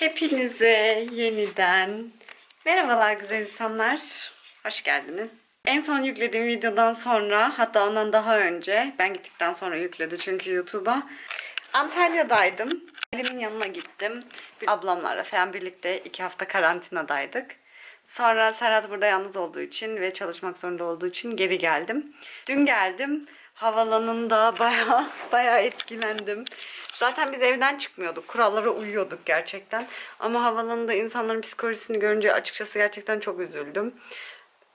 Hepinize yeniden merhabalar güzel insanlar. Hoş geldiniz. En son yüklediğim videodan sonra hatta ondan daha önce ben gittikten sonra yükledi çünkü YouTube'a. Antalya'daydım. Ailemin yanına gittim. Ablamlarla falan birlikte iki hafta karantinadaydık. Sonra Serhat burada yalnız olduğu için ve çalışmak zorunda olduğu için geri geldim. Dün geldim. Havalanında bayağı bayağı etkilendim. Zaten biz evden çıkmıyorduk. Kurallara uyuyorduk gerçekten. Ama havalanında insanların psikolojisini görünce açıkçası gerçekten çok üzüldüm.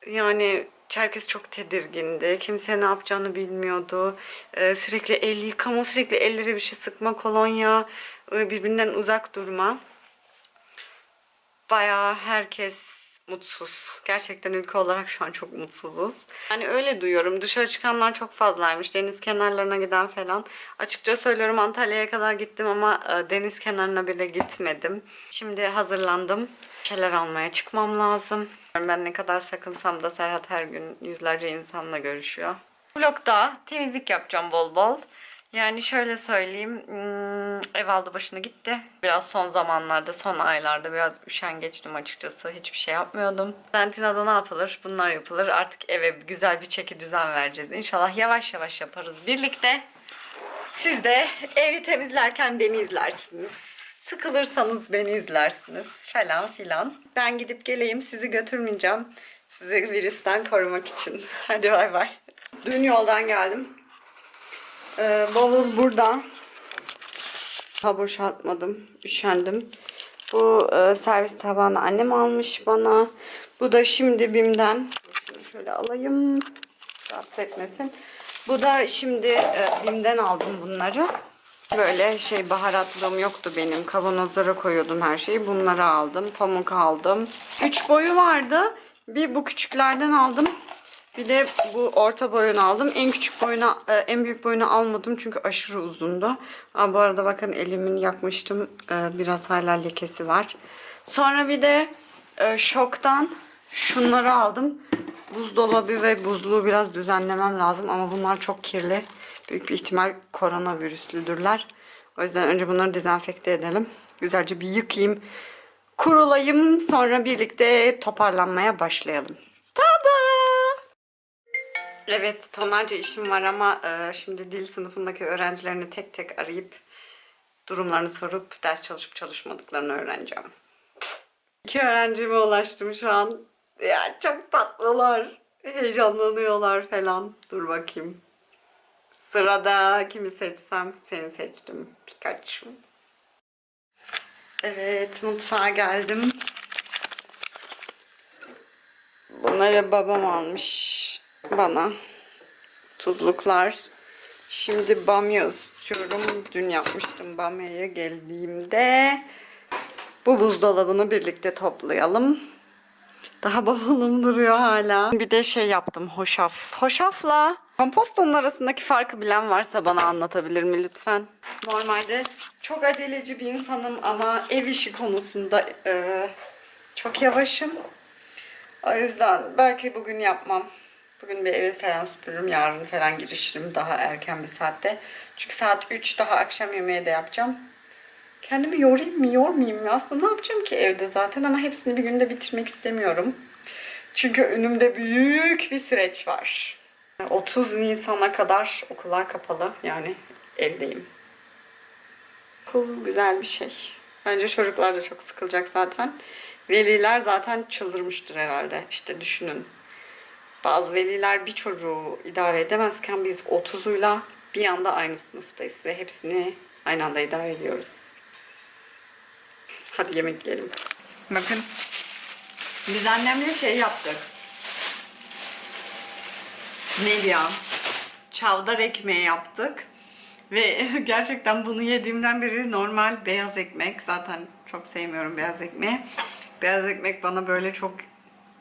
Yani herkes çok tedirgindi. Kimse ne yapacağını bilmiyordu. Ee, sürekli el yıkama, sürekli elleri bir şey sıkma, kolonya, e, birbirinden uzak durma. Bayağı herkes mutsuz. Gerçekten ülke olarak şu an çok mutsuzuz. Yani öyle duyuyorum. Dışarı çıkanlar çok fazlaymış. Deniz kenarlarına giden falan. Açıkça söylüyorum Antalya'ya kadar gittim ama e, deniz kenarına bile gitmedim. Şimdi hazırlandım. Bir Şeyler almaya çıkmam lazım. Ben ne kadar sakınsam da Serhat her gün yüzlerce insanla görüşüyor. Vlogda temizlik yapacağım bol bol. Yani şöyle söyleyeyim, hmm, ev aldı başına gitti. Biraz son zamanlarda, son aylarda biraz üşengeçtim açıkçası. Hiçbir şey yapmıyordum. Karantinada ne yapılır? Bunlar yapılır. Artık eve güzel bir çeki düzen vereceğiz. İnşallah yavaş yavaş yaparız birlikte. Siz de evi temizlerken beni izlersiniz. Sıkılırsanız beni izlersiniz falan filan. Ben gidip geleyim sizi götürmeyeceğim. Sizi virüsten korumak için. Hadi bay bay. Dün yoldan geldim. Ee, bavul burada. Ha boşaltmadım. Üşendim. Bu e, servis tabağını annem almış bana. Bu da şimdi Bim'den. Şunu şöyle alayım. Rahatsız etmesin. Bu da şimdi e, Bim'den aldım bunları. Böyle şey baharatlığım yoktu benim. Kavanozlara koyuyordum her şeyi. Bunları aldım. Pamuk aldım. Üç boyu vardı. Bir bu küçüklerden aldım. Bir de bu orta boyunu aldım. En küçük boyunu, e, en büyük boyunu almadım çünkü aşırı uzundu. Aa, bu arada bakın elimin yakmıştım. E, Biraz hala lekesi var. Sonra bir de e, şoktan şunları aldım. Buzdolabı ve buzluğu biraz düzenlemem lazım ama bunlar çok kirli. Büyük bir ihtimal koronavirüslüdürler. O yüzden önce bunları dezenfekte edelim. Güzelce bir yıkayayım. Kurulayım. Sonra birlikte toparlanmaya başlayalım. Evet, tonlarca işim var ama e, şimdi dil sınıfındaki öğrencilerini tek tek arayıp durumlarını sorup ders çalışıp çalışmadıklarını öğreneceğim. İki öğrencime ulaştım şu an. Ya çok tatlılar. Heyecanlanıyorlar falan. Dur bakayım. Sırada kimi seçsem seni seçtim. Pikachu. Evet mutfağa geldim. Bunları babam almış bana. Tuzluklar. Şimdi bamya ısıtıyorum. Dün yapmıştım bamyayı geldiğimde. Bu buzdolabını birlikte toplayalım. Daha bavulum duruyor hala. Bir de şey yaptım hoşaf. Hoşafla kompostonun arasındaki farkı bilen varsa bana anlatabilir mi lütfen? Normalde çok aceleci bir insanım ama ev işi konusunda e, çok yavaşım. O yüzden belki bugün yapmam. Bugün bir evi falan süpürürüm. Yarın falan girişirim daha erken bir saatte. Çünkü saat 3 daha akşam yemeği de yapacağım. Kendimi yorayım mı yormayayım mı? Aslında ne yapacağım ki evde zaten ama hepsini bir günde bitirmek istemiyorum. Çünkü önümde büyük bir süreç var. 30 Nisan'a kadar okullar kapalı. Yani evdeyim. Okul güzel bir şey. Bence çocuklar da çok sıkılacak zaten. Veliler zaten çıldırmıştır herhalde. İşte düşünün. Bazı veliler bir çocuğu idare edemezken biz 30'uyla bir anda aynı sınıftayız ve hepsini aynı anda idare ediyoruz. Hadi yemek yiyelim. Bakın. Biz annemle şey yaptık. Neydi ya? Çavdar ekmeği yaptık. Ve gerçekten bunu yediğimden beri normal beyaz ekmek. Zaten çok sevmiyorum beyaz ekmeği. Beyaz ekmek bana böyle çok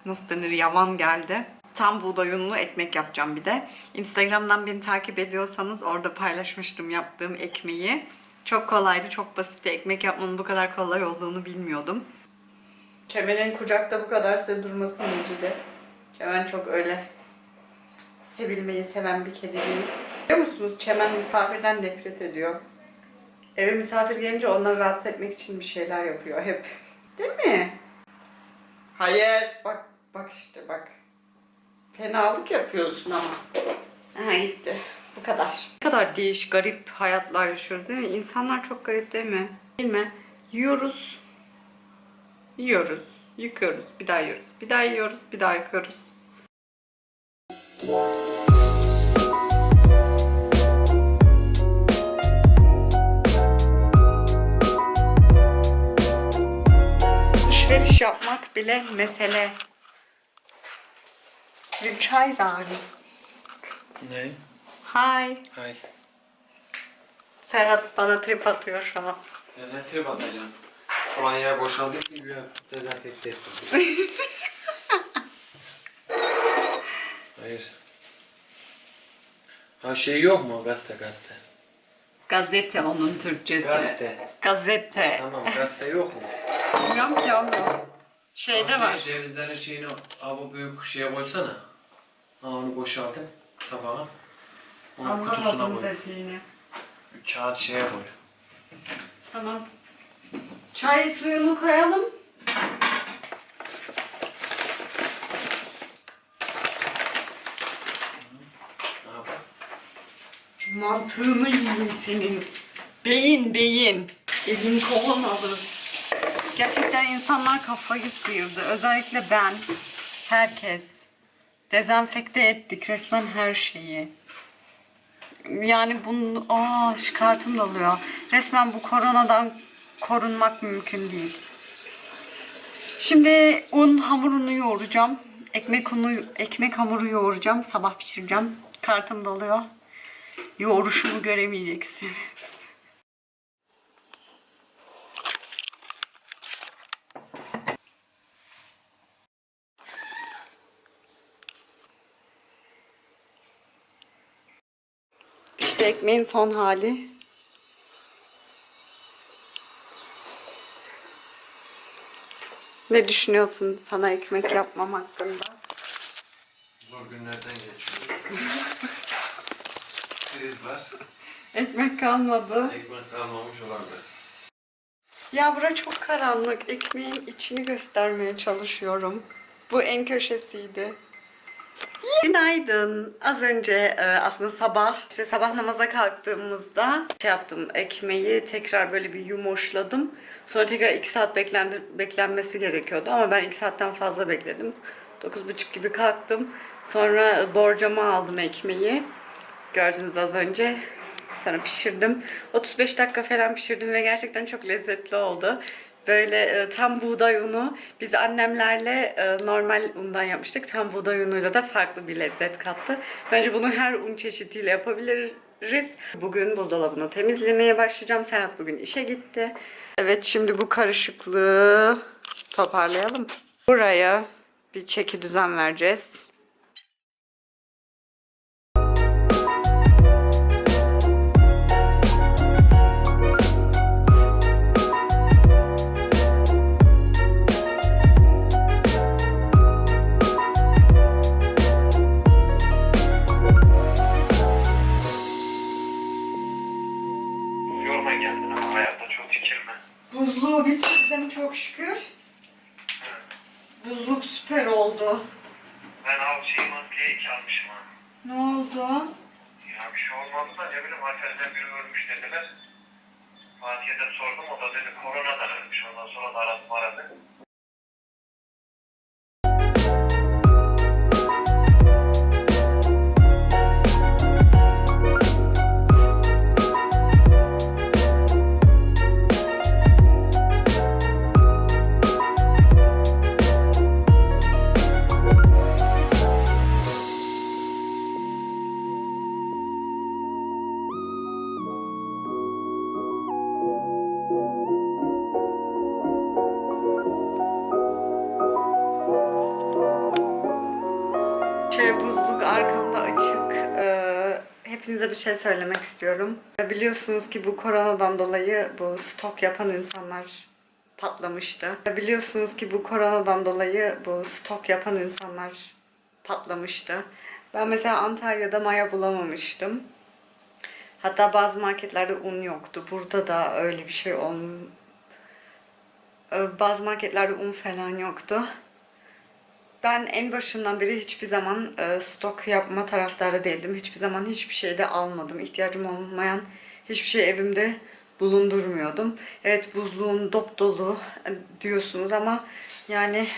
nasıl denir yavan geldi. Tam buğday unlu ekmek yapacağım bir de. Instagram'dan beni takip ediyorsanız orada paylaşmıştım yaptığım ekmeği. Çok kolaydı, çok basitti. Ekmek yapmanın bu kadar kolay olduğunu bilmiyordum. Kemen'in kucakta bu kadar süre durması mucize. Kemen çok öyle sevilmeyi seven bir kedi değil. Biliyor musunuz? Çemen misafirden nefret ediyor. eve misafir gelince onları rahatsız etmek için bir şeyler yapıyor hep. Değil mi? Hayır. Bak bak işte bak. Fenalık yapıyorsun ama. Aha gitti. Bu kadar. Ne kadar değiş, garip hayatlar yaşıyoruz değil mi? İnsanlar çok garip değil mi? Değil mi? Yiyoruz. Yiyoruz. Yıkıyoruz. Bir daha yiyoruz. Bir daha yiyoruz. Bir daha yıkıyoruz. Alışveriş yapmak bile mesele. Bir çay zaten. Ne? Hi. Hay. Serhat bana trip atıyor şu an. Ya ne trip atacağım? Yer boşaldıysa güya dezenfekte ettim. Hayır. Ha şey yok mu? Gazete gazete. Gazete onun Türkçesi. Gazete. Gazete. Tamam gazete yok mu? Bilmiyorum ki ama. Şeyde var. şey, Cevizlerin şeyini al bu büyük şeye koysana. Ha onu boşaltın tabağa. Onu kutusuna Anlamadım koy. dediğini. Kağıt şeye koy. Tamam. Çay suyunu koyalım. Mantığını yiyeyim senin. Beyin beyin. Elin kovan alır. Gerçekten insanlar kafayı sıyırdı. Özellikle ben. Herkes. Dezenfekte ettik resmen her şeyi. Yani bunu... Aa şu kartım doluyor. Resmen bu koronadan korunmak mümkün değil. Şimdi un hamurunu yoğuracağım. Ekmek unu, ekmek hamuru yoğuracağım. Sabah pişireceğim. Kartım doluyor. Yoğuruşumu göremeyeceksin. İşte ekmeğin son hali. Ne düşünüyorsun sana ekmek yapmam hakkında? Zor günlerden geçiyoruz. Kriz var. Ekmek kalmadı. Ekmek kalmamış olabilir. Ya bura çok karanlık. Ekmeğin içini göstermeye çalışıyorum. Bu en köşesiydi. Günaydın. Az önce e, aslında sabah işte sabah namaza kalktığımızda şey yaptım ekmeği tekrar böyle bir yumuşladım. Sonra tekrar 2 saat beklendi, beklenmesi gerekiyordu ama ben 2 saatten fazla bekledim. 9.30 gibi kalktım. Sonra borcama aldım ekmeği. Gördünüz az önce. Sonra pişirdim. 35 dakika falan pişirdim ve gerçekten çok lezzetli oldu. Böyle e, tam buğday unu. Biz annemlerle e, normal undan yapmıştık. Tam buğday unuyla da farklı bir lezzet kattı. Bence bunu her un çeşidiyle yapabiliriz. Bugün buzdolabını temizlemeye başlayacağım. Serhat bugün işe gitti. Evet şimdi bu karışıklığı toparlayalım. Buraya bir çeki düzen vereceğiz. Ölmüş. Ondan sonra da aradım aradı. Bir şey söylemek istiyorum. Biliyorsunuz ki bu koronadan dolayı bu stok yapan insanlar patlamıştı. Biliyorsunuz ki bu koronadan dolayı bu stok yapan insanlar patlamıştı. Ben mesela Antalya'da maya bulamamıştım. Hatta bazı marketlerde un yoktu. Burada da öyle bir şey olm bazı marketlerde un falan yoktu. Ben en başından beri hiçbir zaman e, stok yapma taraftarı değildim. Hiçbir zaman hiçbir şey de almadım. İhtiyacım olmayan hiçbir şey evimde bulundurmuyordum. Evet buzluğum dop dolu e, diyorsunuz ama yani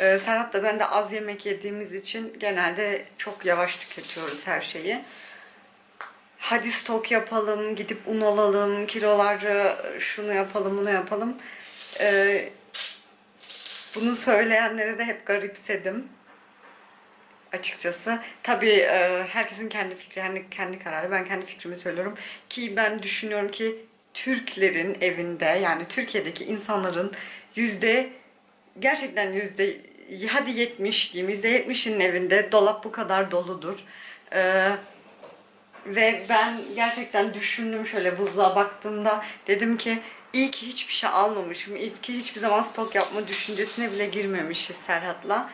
e, Serhat da ben de az yemek yediğimiz için genelde çok yavaş tüketiyoruz her şeyi. Hadi stok yapalım, gidip un alalım, kilolarca şunu yapalım, bunu yapalım. Ee, bunu söyleyenleri de hep garipsedim. Açıkçası. Tabii e, herkesin kendi fikri, hani kendi kararı. Ben kendi fikrimi söylüyorum. Ki ben düşünüyorum ki Türklerin evinde yani Türkiye'deki insanların yüzde gerçekten yüzde hadi 70 diyeyim yüzde 70'inin evinde dolap bu kadar doludur. Ee, ve ben gerçekten düşündüm şöyle buzluğa baktığımda dedim ki iyi ki hiçbir şey almamışım. İyi ki hiçbir zaman stok yapma düşüncesine bile girmemişiz Serhat'la.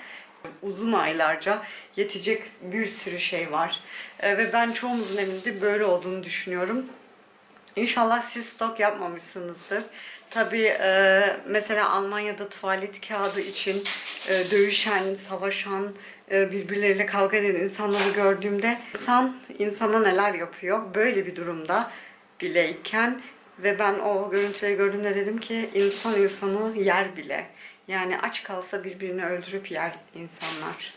Uzun aylarca yetecek bir sürü şey var. Ee, ve ben çoğumuzun evinde böyle olduğunu düşünüyorum. İnşallah siz stok yapmamışsınızdır. Tabii e, mesela Almanya'da tuvalet kağıdı için e, dövüşen, savaşan, e, birbirleriyle kavga eden insanları gördüğümde insan insana neler yapıyor böyle bir durumda bileyken ve ben o görüntüleri gördüğümde dedim ki insan insanı yer bile. Yani aç kalsa birbirini öldürüp yer insanlar.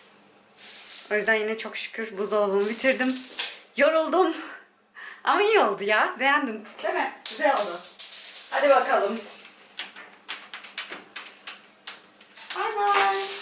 O yüzden yine çok şükür buzdolabımı bitirdim. Yoruldum. Ama iyi oldu ya. Beğendim. Değil mi? Güzel oldu. Hadi bakalım. Bye bye.